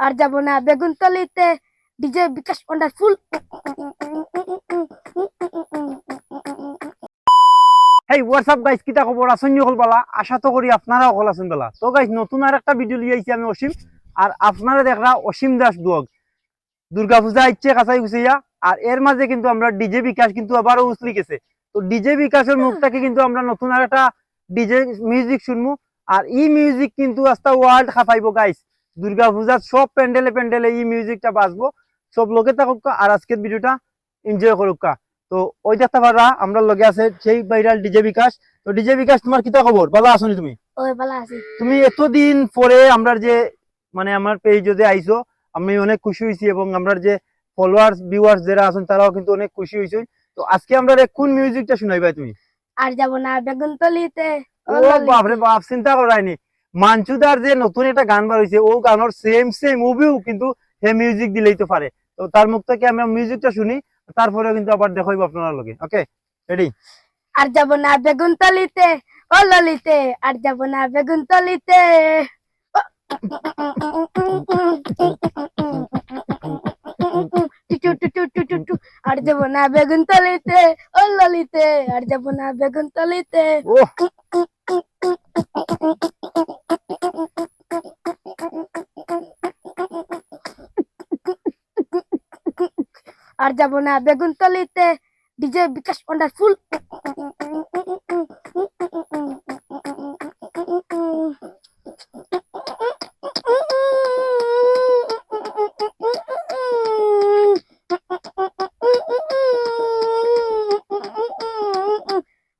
আর যাব না। বেগুনতলিতে DJ Bikash wonderful hey WhatsApp guys কিতা খবর আছেন হল বালা। আশা তো করি আপনারা অকল আছেন বেলা। তো গাইস নতুন আর একটা ভিডিও লিয়ে আইছি আমি অসীম। আর আপনারা দেখরা অসীম দাস ব্লগ দুর্গা পূজা ইচ্ছে কাছাই গুছিয়া আর এর মাঝে কিন্তু আমরা ডিজে বিকাশ কিন্তু আবারও উসলি গেছে তো ডিজে বিকাশের মুখটাকে কিন্তু আমরা নতুন আর একটা ডিজে মিউজিক শুনব আর ই মিউজিক কিন্তু আস্তা ওয়ার্ল্ড খাফাইব গাইস দুর্গা পূজার সব প্যান্ডেলে প্যান্ডেলে ই মিউজিকটা বাজবো। সব লোকে থাকুক আর আজকের ভিডিওটা এনজয় করুক। তো ওই দেখতে পারা আমরা লগে আছে সেই ভাইরাল ডিজে বিকাশ। তো ডিজে বিকাশ তোমার কিতা খবর? ভালো আছো নি তুমি? তুমি এতদিন পরে আমরা যে মানে আমার পেজ যদি আইছো আমি অনেক খুশি হয়েছি এবং আমরা যে ফলোয়ার্স ভিউয়ার্স যারা আছেন তারাও কিন্তু অনেক খুশি হয়েছে। তো আজকে আমরা কোন মিউজিকটা শুনাইবা তুমি? আর যাব না বেগুনতলিতে। ও বাপরে বাপ চিন্তা করাইনি মানচুদার যে নতুন একটা গান বার হয়েছে ও গানের সেম সেম মুভিও কিন্তু হে মিউজিক দিলেই তো পারে। তো তার মুখ থেকে আমরা মিউজিকটা শুনি তারপরে কিন্তু আবার দেখাইবো আপনার লগে ওকে রেডি আর যাব না বেগুনতলিতে ও ললিতে আর যাব না টুটু টুটু আর যাব না বেগুনতলিতে ও ললিতে আর যাব না বেগুনতলিতে ও আর যাব না। বেগুনতলিতে ডিজে বিকাশ ওয়ান্ডারফুল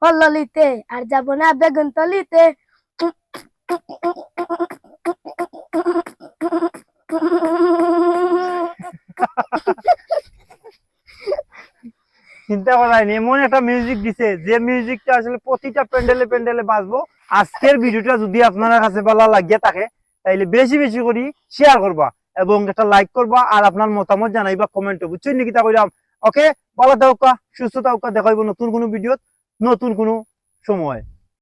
ললিতে আর যাব না বেগুনতলিতে করাইনি এমন একটা মিউজিক দিছে, যে মিউজিকটা আসলে প্রতিটা প্যান্ডেলে প্যান্ডেলে আজকের ভিডিওটা যদি আপনার কাছে ভালো লাগিয়ে থাকে, তাইলে বেশি বেশি করে শেয়ার করবা এবং একটা লাইক করবা আর আপনার মতামত জানাইবা কমেন্টে বুঝছেন নাকি তা কইরাম ওকে ভালো থাকুকা সুস্থ থাকুকা দেখাইব নতুন কোনো ভিডিওত নতুন কোনো সময়।